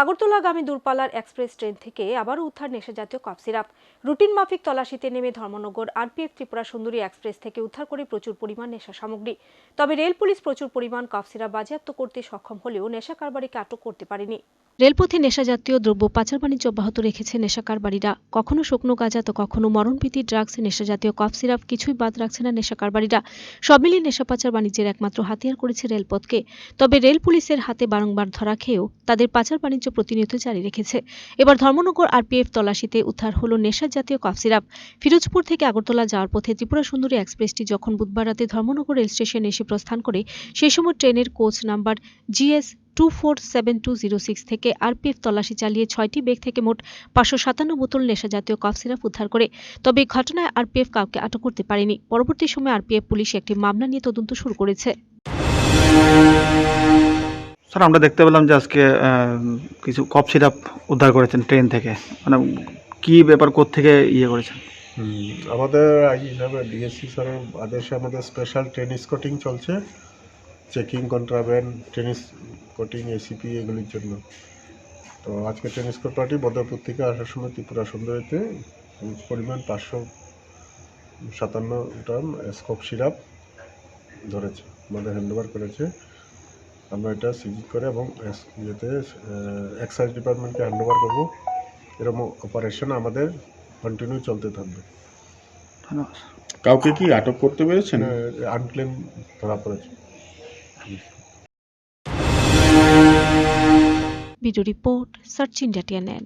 আগরতলাগামী দূরপাল্লার express train থেকে আবারও উদ্ধার নেশাজাতীয় কফ সিরাপ। রুটিন মাফিক তলাশিতে নেমে ধর্মনগর আরপিএফ ত্রিপুরা সুন্দরী এক্সপ্রেস থেকে উদ্ধার করে প্রচুর পরিমাণ নেশা সামগ্রী। তবে রেল পুলিশ প্রচুর পরিমাণ কফ সিরাপ বাজেয়াপ্ত করতে সক্ষম হলেও নেশা কারবারিকে আটক করতে পারেনি। রেলপথে নেশাজাতীয় দ্রব্য, পাচার বাণিজ্য অব্যাহত রেখেছে নেশা কারবারিরা। কখনো শুকনো গাঁজা তো কখনো মরণভীতি ড্রাগস, নেশাজাতীয় কফ সিরাপ কিছুই বাদ রাখছে না নেশা কারবারিরা। সব মিলিয়ে নেশা পাচার বাণিজ্যের একমাত্র হাতিয়ার করেছে রেলপথকে। তবে রেল পুলিশের হাতে বারংবার ধরা খেয়েও তাদের পাচার বাণিজ্য প্রতিনিয়ত জারি রেখেছে। এবার ধর্মনগর আরপিএফ তল্লাশিতে উদ্ধার হলো নেশার জাতীয় কফ সিরাপ। ফিরোজপুর থেকে আগরতলা যাওয়ার পথে ত্রিপুরা সুন্দরী এক্সপ্রেসটি যখন বুধবার রাতে ধর্মনগর রেল স্টেশনে এসে প্রস্থান করে সেই সময় ট্রেনের coach number GS two four seven two zero six থেকে আরপিএফ তল্লাশি চালিয়ে ছয়টি বেগ থেকে মোট পাঁচশো সাতান্ন বোতল নেশাজাতীয় কফ সিরাপ উদ্ধার করে। তবে ঘটনায় আরপিএফ কাউকে আটক করতে পারেনি। পরবর্তী সময়ে আরপিএফ পুলিশ একটি মামলা নিয়ে তদন্ত শুরু করেছে। স্যার, আমরা দেখতে পেলাম যে আজকে কিছু কফ সিরাপ উদ্ধার করেছেন ট্রেন থেকে। মানে কি ব্যাপার থেকে ইয়ে করেছেন? আমাদের এইভাবে ডিএসসি স্যারের আদেশে আমাদের স্পেশাল ট্রেন স্কটিং চলছে। Checking contraband train escorting ACP এগুলির জন্য। তো আজকে ট্রেন স্কট পার্টি বদরপুর থেকে আসার সময় ত্রিপুরা সুন্দরীতে পরিমাণ পাঁচশো সাতান্ন গ্রাম স্কপ সিরাপ ধরেছে, আমাদের হ্যান্ডওভার করেছে। আমরা এটা সিজিট করে এবং ইয়েতে এক্সাইজ ডিপার্টমেন্টকে হ্যান্ডওভার করব। এরকম অপারেশন আমাদের কন্টিনিউ চলতে থাকবে। ধন্যবাদ। কাউকে কি আটক করতে পেরেছেন? আনক্লেম ধরা পড়েছে। Video report search India TNN